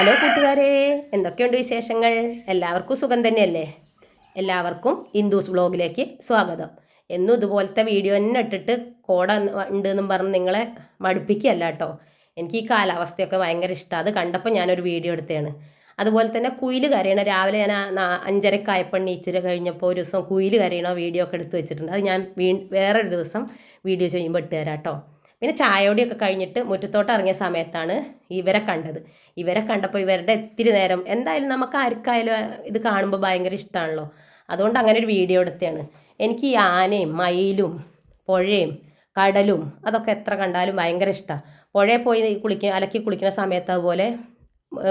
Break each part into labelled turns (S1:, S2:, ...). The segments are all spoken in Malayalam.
S1: ഹലോ കൂട്ടുകാരെ എന്തൊക്കെയുണ്ട് വിശേഷങ്ങൾ? എല്ലാവർക്കും സുഖം തന്നെയല്ലേ? എല്ലാവർക്കും ഹിന്ദുസ് ബ്ലോഗിലേക്ക് സ്വാഗതം. എന്നും ഇതുപോലത്തെ വീഡിയോ തന്നെ ഇട്ടിട്ട് കോട ഉണ്ട് എന്നും പറഞ്ഞ് നിങ്ങളെ മടുപ്പിക്കുകയല്ല കേട്ടോ. എനിക്ക് ഈ കാലാവസ്ഥയൊക്കെ ഭയങ്കര ഇഷ്ടമാണ് അത് കണ്ടപ്പോൾ ഞാനൊരു വീഡിയോ എടുത്തതാണ്. അതുപോലെ തന്നെ കുയിൽ കരയണ രാവിലെ ഞാൻ ആ നാ- അഞ്ചരക്കായപ്പോൾ കഴിഞ്ഞപ്പോൾ ഒരു ദിവസം കുയിൽ കരയണ വീഡിയോ ഒക്കെ എടുത്ത് വെച്ചിട്ടുണ്ട്. അത് ഞാൻ വീ വേറൊരു ദിവസം വീഡിയോ ചെയ്യുമ്പോൾ ഇട്ട് തരാം കേട്ടോ. പിന്നെ ചായയോടെയൊക്കെ കഴിഞ്ഞിട്ട് മുറ്റത്തോട്ട് ഇറങ്ങിയ സമയത്താണ് ഇവരെ കണ്ടത്. ഇവരെ കണ്ടപ്പോൾ ഇവരുടെ ഇത്തിരി നേരം എന്തായാലും നമുക്ക് ആർക്കായാലും ഇത് കാണുമ്പോൾ ഭയങ്കര ഇഷ്ടമാണല്ലോ അതുകൊണ്ട് അങ്ങനെ ഒരു വീഡിയോ എടുത്തതാണ്. എനിക്ക് ഈ ആനയും മയിലും പുഴയും കടലും അതൊക്കെ എത്ര കണ്ടാലും ഭയങ്കര ഇഷ്ടമാണ് പുഴയിൽ പോയി കുളിക്കുക അലക്കി കുളിക്കുന്ന സമയത്ത് അതുപോലെ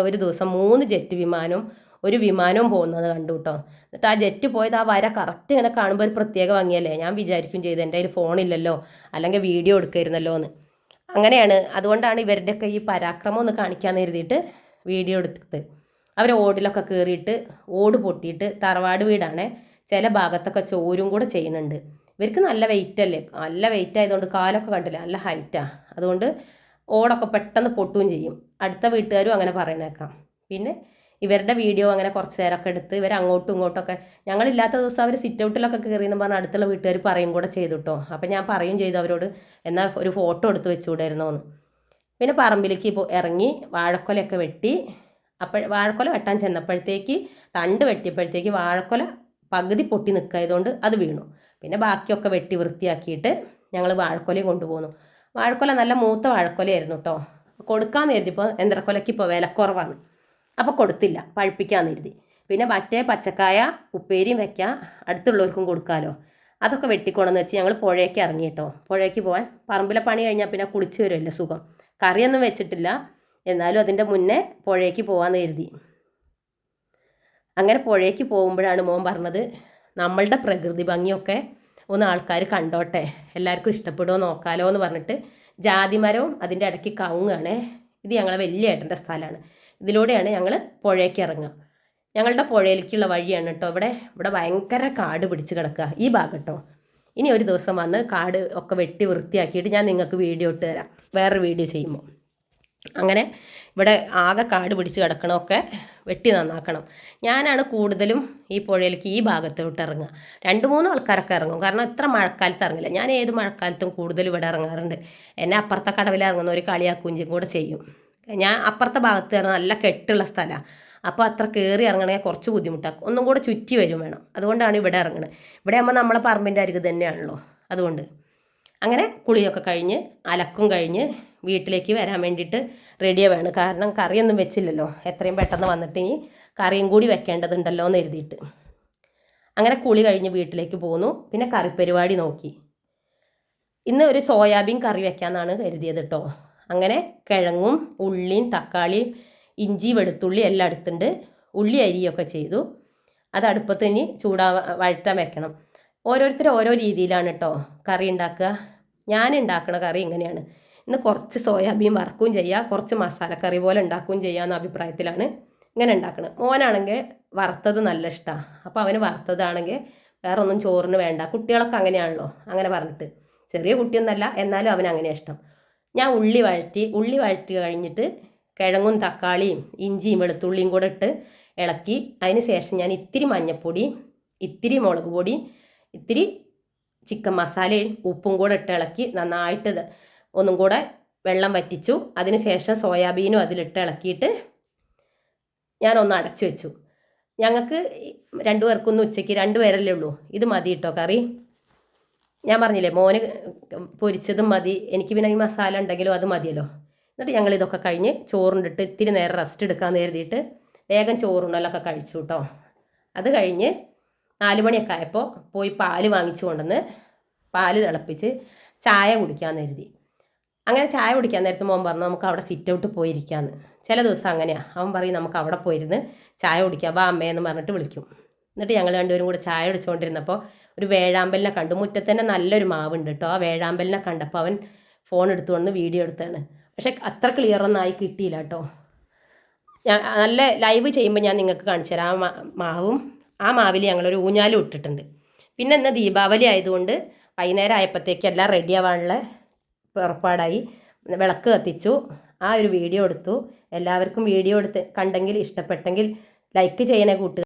S1: ഒരു ദിവസം മൂന്ന് ജെറ്റ് വിമാനവും ഒരു വിമാനവും പോകുന്നത് കണ്ടു കേട്ടോ എന്നിട്ട് ആ ജെറ്റ് പോയത് ആ വര കറക്റ്റ് ഇങ്ങനെ കാണുമ്പോൾ ഒരു പ്രത്യേക ഭംഗിയല്ലേ? ഞാൻ വിചാരിക്കും ചെയ്ത് എന്റെ കയ്യിൽ ഫോണില്ലല്ലോ അല്ലെങ്കിൽ വീഡിയോ എടുക്കായിരുന്നല്ലോ എന്ന്. അങ്ങനെയാണ്. അതുകൊണ്ടാണ് ഇവരുടെയൊക്കെ ഈ പരാക്രമം ഒന്ന് കാണിക്കാൻ കരുതിയിട്ട് വീഡിയോ എടുത്തത്. അവർ ഓടിലൊക്കെ കയറിയിട്ട് ഓട് പൊട്ടിയിട്ട് തറവാട് വീടാണ്. ചില ഭാഗത്തൊക്കെ ചോരും കൂടെ ചെയ്യുന്നുണ്ട്. ഇവർക്ക് നല്ല വെയിറ്റ് അല്ലേ? നല്ല വെയിറ്റ് ആയതുകൊണ്ട് കാലൊക്കെ കണ്ടില്ല? നല്ല ഹൈറ്റാണ് അതുകൊണ്ട് ഓടൊക്കെ പെട്ടെന്ന് പൊട്ടുകയും ചെയ്യും. അടുത്ത വീട്ടുകാരും അങ്ങനെ പറയണേക്കാം. പിന്നെ ഇവരുടെ വീഡിയോ അങ്ങനെ കുറച്ച് നേരമൊക്കെ എടുത്ത് ഇവർ അങ്ങോട്ടും ഇങ്ങോട്ടൊക്കെ ഞങ്ങളില്ലാത്ത ദിവസം അവർ സിറ്റ് ഔട്ടിലൊക്കെ കയറി എന്ന് പറഞ്ഞാൽ അടുത്തുള്ള വീട്ടുകാർ പറയും കൂടെ ചെയ്തു കേട്ടോ അപ്പം ഞാൻ പറയും ചെയ്തു അവരോട് എന്നാൽ ഒരു ഫോട്ടോ എടുത്ത് വെച്ചുകൂടായിരുന്നോ എന്ന് പിന്നെ പറമ്പിലേക്ക് ഇപ്പോൾ ഇറങ്ങി വാഴക്കൊലയൊക്കെ വെട്ടി. അപ്പോൾ വാഴക്കൊല വെട്ടാൻ ചെന്നപ്പോഴത്തേക്ക് തണ്ട് വെട്ടിയപ്പോഴത്തേക്ക് വാഴക്കൊല പകുതി പൊട്ടി നിൽക്കായതുകൊണ്ട് അത് വീണു. പിന്നെ ബാക്കിയൊക്കെ വെട്ടി വൃത്തിയാക്കിയിട്ട് ഞങ്ങൾ വാഴക്കൊലയും കൊണ്ടുപോകുന്നു വാഴക്കൊല നല്ല മൂത്ത വാഴക്കൊലയായിരുന്നു കേട്ടോ കൊടുക്കാമെന്ന് കരുതിയപ്പോൾ എന്തരക്കൊലയ്ക്ക് ഇപ്പോൾ വിലക്കുറവാണ്. അപ്പോൾ കൊടുത്തില്ല. പഴുപ്പിക്കാമെന്ന് കരുതി. പിന്നെ മറ്റേ പച്ചക്കായ ഉപ്പേരിയും വെക്കാം. അടുത്തുള്ളവർക്കും കൊടുക്കാമല്ലോ അതൊക്കെ വെട്ടിക്കോണമെന്ന് വെച്ച് ഞങ്ങൾ പുഴയ്ക്ക് ഇറങ്ങി കേട്ടോ. പുഴയ്ക്ക് പോകാൻ പറമ്പിലെ പണി കഴിഞ്ഞാൽ പിന്നെ കുളിച്ച് വരുമല്ലോ സുഖം. കറിയൊന്നും വെച്ചിട്ടില്ല. എന്നാലും അതിന്റെ മുന്നേ പുഴയ്ക്ക് പോകാമെന്ന് കരുതി. അങ്ങനെ പുഴയ്ക്ക് പോകുമ്പോഴാണ് മോൻ പറഞ്ഞത് നമ്മളുടെ പ്രകൃതി ഭംഗിയൊക്കെ ഒന്ന് ആൾക്കാർ കണ്ടോട്ടെ. എല്ലാവർക്കും ഇഷ്ടപ്പെടുമോ നോക്കാലോ എന്ന് പറഞ്ഞിട്ട് ജാതിമരവും അതിന്റെ ഇടയ്ക്ക് കവുങ്ങാണ്. ഇത് ഞങ്ങളെ വലിയ ഏട്ടന്റെ സ്ഥലമാണ്. ഇതിലൂടെയാണ് ഞങ്ങൾ പുഴയ്ക്ക് ഇറങ്ങുക. ഞങ്ങളുടെ പുഴയിലേക്കുള്ള വഴിയാണ് കേട്ടോ ഇവിടെ ഇവിടെ ഭയങ്കര കാട് പിടിച്ച് കിടക്കുക. ഈ ഭാഗം കേട്ടോ ഇനി ഒരു ദിവസം വന്ന് കാട് ഒക്കെ വെട്ടി വൃത്തിയാക്കിയിട്ട് ഞാൻ നിങ്ങൾക്ക് വീഡിയോ ഇട്ട് തരാം. വേറെ വീഡിയോ ചെയ്യുമ്പോൾ. അങ്ങനെ ഇവിടെ ആകെ കാട് പിടിച്ച് കിടക്കണമൊക്കെ വെട്ടി നന്നാക്കണം. ഞാനാണ് കൂടുതലും ഈ പുഴയിലേക്ക് ഈ ഭാഗത്തോട്ട് ഇറങ്ങുക. രണ്ട് മൂന്ന് ആൾക്കാരൊക്കെ ഇറങ്ങും. കാരണം ഇത്ര മഴക്കാലത്ത് ഇറങ്ങില്ല. ഞാൻ ഏത് മഴക്കാലത്തും കൂടുതൽ ഇവിടെ ഇറങ്ങാറുണ്ട്. എന്നെ അപ്പുറത്തെ കടവിൽ ഇറങ്ങുന്ന ഒരു കളിയാക്കുഞ്ചും കൂടെ ചെയ്യും. ഞാൻ അപ്പുറത്തെ ഭാഗത്ത് ഇറങ്ങുന്ന നല്ല കെട്ടുള്ള സ്ഥലമാണ് അപ്പോൾ അത്ര കയറി ഇറങ്ങണമെങ്കിൽ കുറച്ച് ബുദ്ധിമുട്ടാക്കും. ഒന്നും കൂടെ ചുറ്റി വരും വേണം. അതുകൊണ്ടാണ് ഇവിടെ ഇറങ്ങുന്നത് ഇവിടെ ആകുമ്പോൾ നമ്മളെ പറമ്പിന്റെ അരികെ തന്നെയാണല്ലോ. അതുകൊണ്ട് അങ്ങനെ കുളിയൊക്കെ കഴിഞ്ഞ് അലക്കും കഴിഞ്ഞ് വീട്ടിലേക്ക് വരാൻ വേണ്ടിയിട്ട് റെഡിയാവാണ് കാരണം കറിയൊന്നും വെച്ചില്ലല്ലോ. എത്രയും പെട്ടെന്ന് വന്നിട്ട് ഇനി കറിയും കൂടി വെക്കേണ്ടതുണ്ടല്ലോ എന്ന് എഴുതിയിട്ട്. അങ്ങനെ കുളി കഴിഞ്ഞ് വീട്ടിലേക്ക് പോന്നു. പിന്നെ കറിപ്പരിപാടി നോക്കി. ഇന്ന് ഒരു സോയാബീൻ കറി വെക്കാമെന്നാണ് കരുതിയത് കേട്ടോ അങ്ങനെ കിഴങ്ങും ഉള്ളിയും തക്കാളിയും ഇഞ്ചി വെളുത്തുള്ളി എല്ലാം എടുത്തിട്ടുണ്ട്. ഉള്ളി അരിയൊക്കെ ചെയ്തു. അത് അടുപ്പത്ത് ഇനി ചൂടാ വഴറ്റാൻ വെക്കണം. ഓരോരുത്തർ ഓരോ രീതിയിലാണ് കേട്ടോ കറി ഉണ്ടാക്കുക. ഞാൻ ഉണ്ടാക്കുന്ന കറി ഇങ്ങനെയാണ്. ഇന്ന് കുറച്ച് സോയാബീൻ വറക്കുകയും ചെയ്യുക കുറച്ച് മസാലക്കറി പോലെ ഉണ്ടാക്കുകയും ചെയ്യുക എന്ന അഭിപ്രായത്തിലാണ് ഇങ്ങനെ ഉണ്ടാക്കുന്നത് മോനാണെങ്കിൽ വറുത്തത് നല്ല ഇഷ്ടമാണ് അപ്പോൾ അവന് വറുത്തതാണെങ്കിൽ വേറെ ഒന്നും ചോറിന് വേണ്ട. കുട്ടികളൊക്കെ അങ്ങനെയാണല്ലോ. അങ്ങനെ പറഞ്ഞിട്ട്. ചെറിയ കുട്ടിയൊന്നല്ല എന്നാലും അവനങ്ങനെ ഇഷ്ടം. ഞാൻ ഉള്ളി വഴറ്റി ഉള്ളി വഴറ്റി കഴിഞ്ഞിട്ട് കിഴങ്ങും തക്കാളിയും ഇഞ്ചിയും വെളുത്തുള്ളിയും കൂടെ ഇട്ട് ഇളക്കി. അതിന് ശേഷം ഞാൻ ഇത്തിരി മഞ്ഞൾപ്പൊടി ഇത്തിരി മുളക് പൊടി ഇത്തിരി ചിക്കൻ മസാലയും ഉപ്പും കൂടെ ഇട്ട് ഇളക്കി നന്നായിട്ട് ഒന്നും കൂടെ വെള്ളം വറ്റിച്ചു. അതിന് ശേഷം സോയാബീനും അതിലിട്ട് ഇളക്കിയിട്ട് ഞാനൊന്ന് അടച്ചു വെച്ചു. ഞങ്ങൾക്ക് രണ്ടു പേർക്കൊന്നും ഉച്ചയ്ക്ക് രണ്ട് പേരല്ലേ ഉള്ളൂ. ഇത് മതി കേട്ടോ കറി. ഞാൻ പറഞ്ഞില്ലേ മോന് പൊരിച്ചതും മതി എനിക്ക് പിന്നെ ഈ മസാല ഉണ്ടെങ്കിലും അത് മതിയല്ലോ. എന്നിട്ട് ഞങ്ങൾ ഇതൊക്കെ കഴിഞ്ഞ് ചോറുണ്ടിട്ട് ഇത്തിരി നേരം റെസ്റ്റ് എടുക്കാൻ കരുതിയിട്ട് വേഗം ചോറുണ്ടല്ലൊക്കെ കഴിച്ചു കേട്ടോ അത് കഴിഞ്ഞ് നാല് മണിയൊക്കെ ആയപ്പോൾ പോയി പാൽ വാങ്ങിച്ചു കൊണ്ടുവന്ന് പാൽ തിളപ്പിച്ച് ചായ കുടിക്കാൻ കരുതി. അങ്ങനെ ചായ കുടിക്കാൻ നേരത്ത് മോൻ പറഞ്ഞു നമുക്ക് അവിടെ സിറ്റ് ഔട്ട് പോയിരിക്കാമെന്ന് ചില ദിവസം അങ്ങനെയാണ് അവൻ പറയും നമുക്ക് അവിടെ പോയിരുന്ന് ചായ കുടിക്കാം വാ അമ്മയെന്ന് പറഞ്ഞിട്ട് വിളിക്കും. എന്നിട്ട് ഞങ്ങൾ രണ്ടുപേരും കൂടെ ചായ അടിച്ചുകൊണ്ടിരുന്നപ്പോൾ ഒരു വേഴാമ്പലിനെ കണ്ടു. മുറ്റത്ത് തന്നെ നല്ലൊരു മാവുണ്ട് കേട്ടോ ആ വേഴാമ്പലിനെ കണ്ടപ്പോൾ അവൻ ഫോൺ എടുത്തു എടുത്തുകൊണ്ട് വീഡിയോ എടുത്താണ്. പക്ഷെ അത്ര ക്ലിയർ ഒന്നായി കിട്ടിയില്ല കേട്ടോ ഞാൻ നല്ല ലൈവ് ചെയ്യുമ്പോൾ ഞാൻ നിങ്ങൾക്ക് കാണിച്ചു തരാം. ആ മാവും ആ മാവിൽ ഞങ്ങളൊരു ഊഞ്ഞാലും ഇട്ടിട്ടുണ്ട്. പിന്നെ ഇന്ന് ദീപാവലി ആയതുകൊണ്ട് വൈകുന്നേരം ആയപ്പോഴത്തേക്ക് എല്ലാം റെഡി ആവാനുള്ള പുറപ്പാടായി വിളക്ക് കത്തിച്ചു. ആ ഒരു വീഡിയോ എടുത്തു. എല്ലാവർക്കും വീഡിയോ എടുത്ത് കണ്ടെങ്കിൽ ഇഷ്ടപ്പെട്ടെങ്കിൽ ലൈക്ക് ചെയ്യണേ കൂട്ടുക